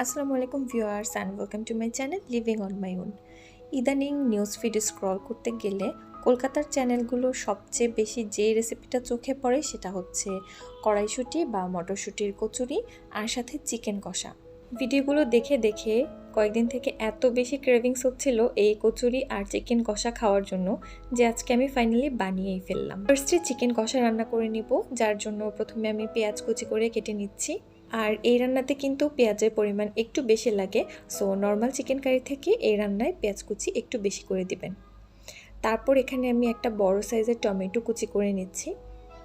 আসসালামু আলাইকুম viewers and welcome to my channel living on my own ইদানিং news feed scroll করতে গেলে কলকাতার চ্যানেলগুলো সবচেয়ে বেশি যে রেসিপিটা চোখে পড়ে সেটা হচ্ছে কড়াইশুঁটি বা মটরশুঁটির কচুরি আর সাথে চিকেন কষা। ভিডিওগুলো দেখে দেখে কয়েকদিন থেকে এত বেশি ক্রেভিংস হচ্ছিল এই কচুরি আর চিকেন কষা খাওয়ার জন্য যে আজকে আমি ফাইনালি বানিয়েই ফেললাম। ফার্স্টে চিকেন কষা রান্না করে নিব, যার জন্য প্রথমে আমি পেঁয়াজ কুচি করে কেটে নিচ্ছি। আর এই রান্নাতে কিন্তু পেঁয়াজের পরিমাণ একটু বেশি লাগে সো নর্মাল চিকেন কারি থেকে এই রান্নায় পেঁয়াজ কুচি একটু বেশি করে দিবেন। তারপর এখানে আমি একটা বড় সাইজের টমেটো কুচি করে নিচ্ছি।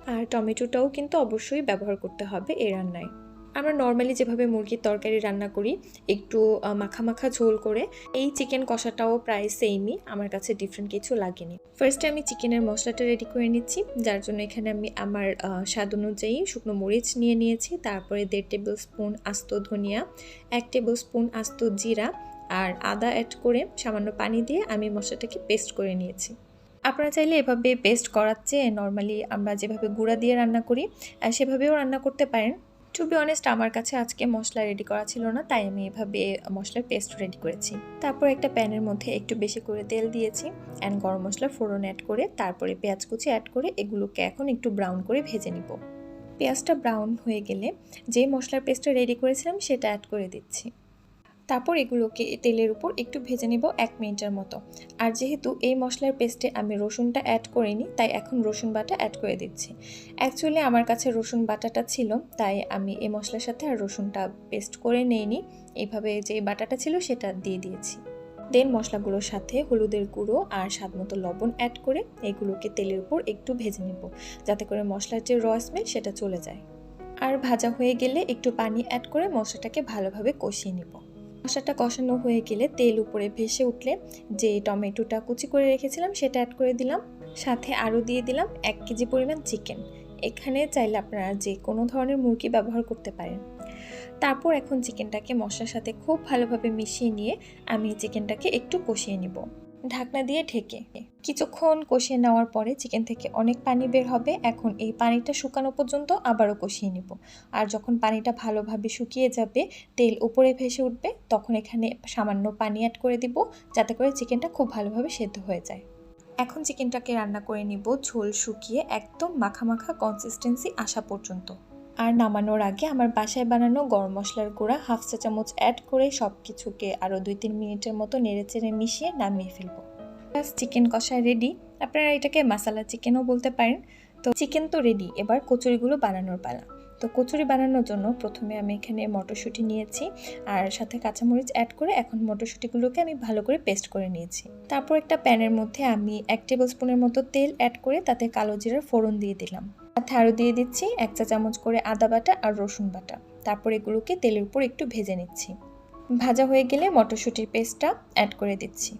আর টমেটোটাও কিন্তু অবশ্যই ব্যবহার করতে হবে এই রান্নায়। আমরা নর্মালি যেভাবে মুরগির তরকারি রান্না করি, একটু মাখা মাখা ঝোল করে, এই চিকেন কষাটাও প্রায় সেমই আমার কাছে ডিফারেন্ট কিছু লাগেনি। ফার্স্টে আমি চিকেনের মশলাটা রেডি করে নিচ্ছি, যার জন্য এখানে আমি আমার স্বাদ অনুযায়ী শুকনো মরিচ নিয়ে নিয়েছি, তারপরে দেড় টেবিল স্পুন আস্ত ধনিয়া, এক টেবিল স্পুন আস্ত জিরা, আর আদা অ্যাড করে সামান্য পানি দিয়ে আমি মশলাটাকে পেস্ট করে নিয়েছি। আপনারা চাইলে এভাবে পেস্ট করার চেয়ে নর্মালি আমরা যেভাবে গুঁড়া দিয়ে রান্না করি সেভাবেও রান্না করতে পারেন। টু বি অনেস্ট আমার কাছে আজকে মশলা রেডি করা ছিল না, তাই আমি এভাবে মশলার পেস্ট রেডি করেছি। তারপর একটা প্যানের মধ্যে একটু বেশি করে তেল দিয়েছি অ্যান্ড গরম মশলা ফোড়ন অ্যাড করে, তারপরে পেঁয়াজ কুচি অ্যাড করে, এগুলোকে এখন একটু ব্রাউন করে ভেজে নিব। পেঁয়াজটা ব্রাউন হয়ে গেলে যে মশলার পেস্টটা রেডি করেছিলাম, সেটা অ্যাড করে দিচ্ছি। তারপর এগুলোকে তেলের উপর একটু ভেজে নিব এক মিনিটের মতো। আর যেহেতু এই মশলার পেস্টে আমি রসুনটা অ্যাড করিনি, তাই এখন রসুন বাটা অ্যাড করে দিচ্ছি। অ্যাকচুয়ালি আমার কাছে রসুন বাটাটা ছিল, তাই আমি এই মশলার সাথে আর রসুনটা পেস্ট করে নেইনি। এইভাবে যে বাটাটা ছিল সেটা দিয়ে দিয়েছি। দেন মশলাগুলোর সাথে হলুদের গুঁড়ো আর স্বাদ মতো লবণ অ্যাড করে এগুলোকে তেলের উপর একটু ভেজে নেব, যাতে করে মশলার যে র স্মেল সেটা চলে যায়। আর ভাজা হয়ে গেলে একটু পানি অ্যাড করে মশলাটাকে ভালোভাবে কষিয়ে নিব। মশলাটা কষানো হয়ে গেলে তেল উপরে ভেসে উঠলে যে টমেটোটা কুচি করে রেখেছিলাম সেটা অ্যাড করে দিলাম। সাথে আরও দিয়ে দিলাম এক কেজি পরিমাণ চিকেন এখানে চাইলে আপনারা যে কোনো ধরনের মুরগি ব্যবহার করতে পারেন। তারপর এখন চিকেনটাকে মশলার সাথে খুব ভালোভাবে মিশিয়ে নিয়ে আমি চিকেনটাকে একটু কষিয়ে নিব। ঢাকনা দিয়ে ঢেকে কিছুক্ষণ কষিয়ে নেওয়ার পরে চিকেন থেকে অনেক পানি বের হবে। এখন এই পানিটা শুকানো পর্যন্ত আবারও কষিয়ে নিব। আর যখন পানিটা ভালোভাবে শুকিয়ে যাবে, তেল উপরে ভেসে উঠবে, তখন এখানে সামান্য পানি অ্যাড করে দিব, যাতে করে চিকেনটা খুব ভালোভাবে সেদ্ধ হয়ে যায়। এখন চিকেনটাকে রান্না করে নিব ঝোল শুকিয়ে একদম মাখা মাখা কনসিস্টেন্সি আসা পর্যন্ত। আর নামানোর আগে আমার বাসায় বানানো গরম মশলার গুঁড়া হাফ চা চামচ অ্যাড করে সব কিছুকে আরও দুই তিন মিনিটের মতো নেড়েচেড়ে মিশিয়ে নামিয়ে ফেলব। চিকেন কষা রেডি আপনারা এটাকে মাসালা চিকেনও বলতে পারেন। তো চিকেন তো রেডি এবার কচুরিগুলো বানানোর পালা। তো কচুরি বানানোর জন্য প্রথমে আমি এখানে মটরশুঁটি নিয়েছি আর সাথে কাঁচামরিচ অ্যাড করে এখন মটরশুঁটিগুলোকে আমি ভালো করে পেস্ট করে নিয়েছি। তারপর একটা প্যানের মধ্যে আমি এক টেবিল স্পুনের মতো তেল অ্যাড করে তাতে কালো জিরার ফোড়ন দিয়ে দিলাম। সাথে আরও দিয়ে দিচ্ছি এক চা চামচ করে আদা বাটা আর রসুন বাটা। তারপর এগুলোকে তেলের উপর একটু ভেজে নিচ্ছি। ভাজা হয়ে গেলে মটরশুঁটির পেস্টটা অ্যাড করে দিচ্ছি।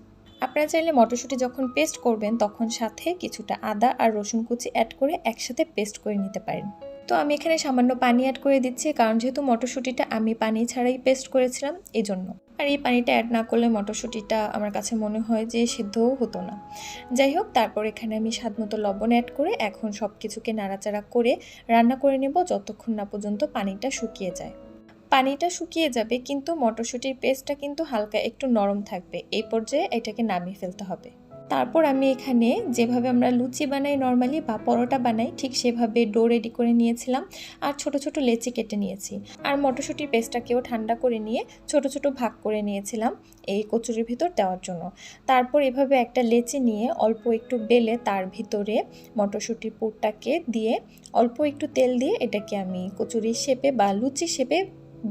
আপনারা চাইলে মটরশুঁটি যখন পেস্ট করবেন তখন সাথে কিছুটা আদা আর রসুন কুচি অ্যাড করে একসাথে পেস্ট করে নিতে পারেন। তো আমি এখানে সামান্য পানি অ্যাড করে দিচ্ছি, কারণ যেহেতু মটরশুঁটিটা আমি পানি ছাড়াই পেস্ট করেছিলাম এই জন্য আর এই পানিটা অ্যাড না করলে মটরশুঁটিটা আমার কাছে মনে হয় যে সিদ্ধও হতো না। যাই হোক, তারপর এখানে আমি স্বাদ মতো লবণ অ্যাড করে এখন সব কিছুকে নাড়াচাড়া করে রান্না করে নেব যতক্ষণ না পর্যন্ত পানিটা শুকিয়ে যায়। পানিটা শুকিয়ে যাবে, কিন্তু মটরশুঁটির পেস্টটা কিন্তু হালকা একটু নরম থাকবে। এই পর্যায়ে এটাকে নামিয়ে ফেলতে হবে। তারপর আমি এখানে যেভাবে আমরা লুচি বানাই নর্মালি বা পরোটা বানাই, ঠিক সেভাবে ডো রেডি করে নিয়েছিলাম আর ছোট ছোট লেচি কেটে নিয়েছি। আর মটরশুঁটির পেস্টটাকেও ঠান্ডা করে নিয়ে ছোট ছোট ভাগ করে নিয়েছিলাম এই কচুরির ভিতর দেওয়ার জন্য। তারপর এভাবে একটা লেচি নিয়ে অল্প একটু বেলে তার ভিতরে মটরশুঁটির পুরটাকে দিয়ে অল্প একটু তেল দিয়ে এটাকে আমি কচুরির শেপে বা লুচি শেপে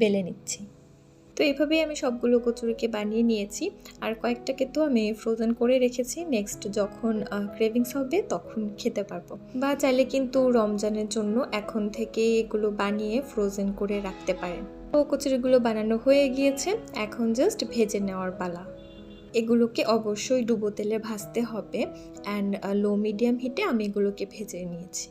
বেলে নিচ্ছি। তো এইভাবেই আমি সবগুলো কচুরিকে বানিয়ে নিয়েছি। আর কয়েকটাকে তো আমি ফ্রোজেন করে রেখেছি। নেক্সট যখন ক্রেভিংস হবে তখন খেতে পারব। বা চাইলে কিন্তু রমজানের জন্য এখন থেকে এগুলো বানিয়ে ফ্রোজেন করে রাখতে পারেন। তো কচুরিগুলো বানানো হয়ে গিয়েছে। এখন জাস্ট ভেজে নেওয়ার পালা। এগুলোকে অবশ্যই ডুবো তেলে ভাজতে হবে। অ্যান্ড লো মিডিয়াম হিটে আমি এগুলোকে ভেজে নিয়েছি।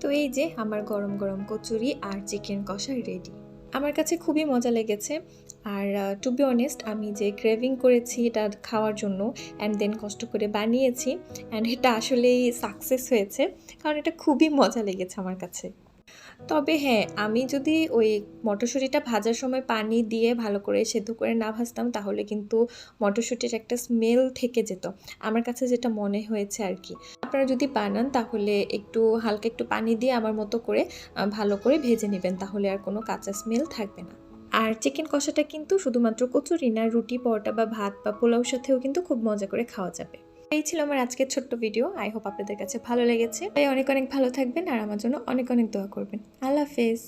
তো এই যে আমার গরম গরম কচুরি আর চিকেন কষা রেডি আমার কাছে খুবই মজা লেগেছে। আর টু বি অনেস্ট আমি যে ক্রেভিং করেছি এটা খাওয়ার জন্য অ্যান্ড দেন কষ্ট করে বানিয়েছি অ্যান্ড এটা আসলেই সাকসেস হয়েছে। কারণ এটা খুবই মজা লেগেছে আমার কাছে। তবে হ্যাঁ আমি যদি ওই মটরশুঁটিটা ভাজার সময় পানি দিয়ে ভালো করে সেদ্ধ করে না ভাজতাম, তাহলে কিন্তু মটরশুঁটির একটা স্মেল থেকে যেত। আমার কাছে যেটা মনে হয়েছে আর কি। আপনারা যদি বানান, তাহলে একটু, হালকা একটু পানি দিয়ে আমার মতো করে ভালো করে ভেজে নেবেন, তাহলে আর কোনো কাঁচা স্মেল থাকবে না। আর চিকেন কষাটা কিন্তু শুধুমাত্র কচুরি না, রুটি, পরোটা বা ভাত বা পোলাওর সাথেও কিন্তু খুব মজা করে খাওয়া যাবে। এই ছিল আমার আজকের ছোট্ট ভিডিও। আই হোপ আপনাদের কাছে ভালো লেগেছে। তাই অনেক অনেক ভালো থাকবেন আর আমার জন্য অনেক অনেক দোয়া করবেন। আল্লাহ হাফেজ।